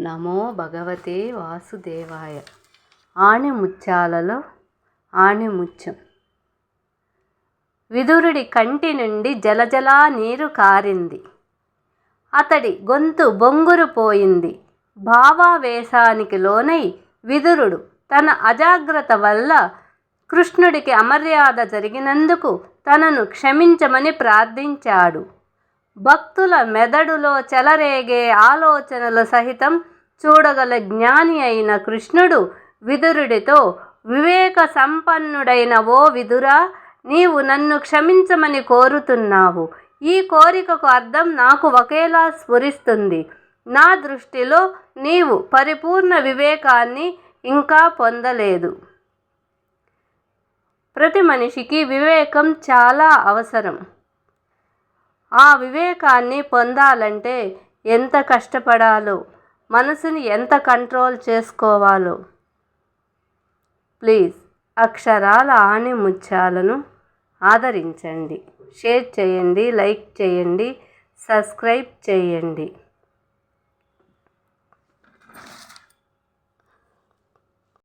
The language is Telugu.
నమో భగవతే వాసుదేవాయ. ఆణిముత్యాలలో ఆణిముత్యం. విదురుడి కంటి నుండి జలజలా నీరు కారింది. అతడి గొంతు బొంగురు పోయింది. భావావేశానికి లోనై విదురుడు తన అజాగ్రత్త వల్ల కృష్ణుడికి అమర్యాద జరిగినందుకు తనను క్షమించమని ప్రార్థించాడు. భక్తుల మెదడులో చెలరేగే ఆలోచనలు సహితం చూడగల జ్ఞాని అయిన కృష్ణుడు విదురుడితో వివేక సంపన్నుడైన ఓ విదురా నీవు నన్ను క్షమించమని కోరుతున్నావు. ఈ కోరికకు అర్థం నాకు ఒకేలా స్ఫురిస్తుంది. నా దృష్టిలో నీవు పరిపూర్ణ వివేకాన్ని ఇంకా పొందలేదు. ప్రతి మనిషికి వివేకం చాలా అవసరం. ఆ వివేకాన్ని పొందాలంటే ఎంత కష్టపడాలో మనసుని ఎంత కంట్రోల్ చేసుకోవాలో. ప్లీజ్ అక్షరాల ఆని ముత్యాలను ఆదరించండి. షేర్ చేయండి లైక్ చేయండి సబ్స్క్రైబ్ చేయండి.